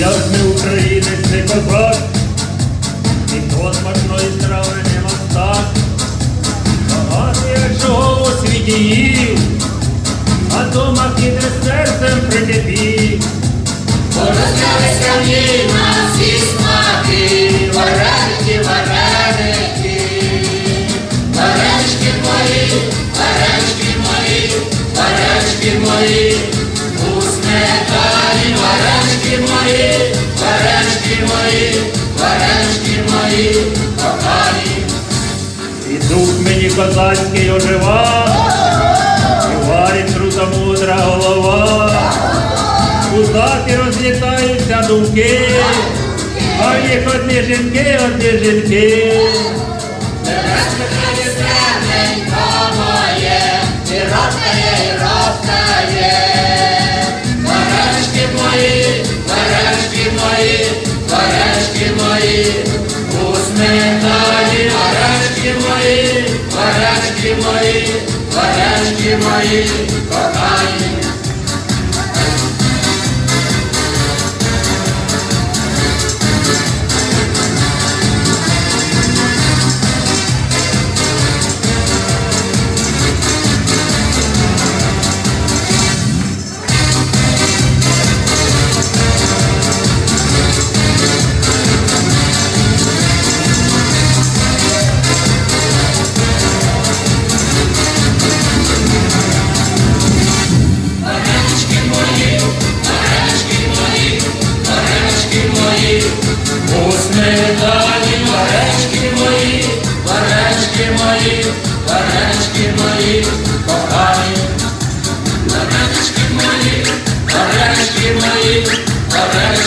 Я ж не українець, не козак, ніхто смачної страви не мастак. Багато я чого у світі їв, а дома хитре серцем прикипів. Порозлялися в на всі смаки, вареники, вареники, варенички мої, варенички мої, варенички мої, сметані, варенички мої, варенички мої, варенички мої, кохані. І дух мені козацький ожива, і варить крута мудра голова. У хаті розлітаються думки, а в їх одні жінки, одні жінки. Серденько моє, і мої, варенички мої, сметані варечки мої, варечки мої, варечки мої, кохані. варечки мої, варечки мої, варенички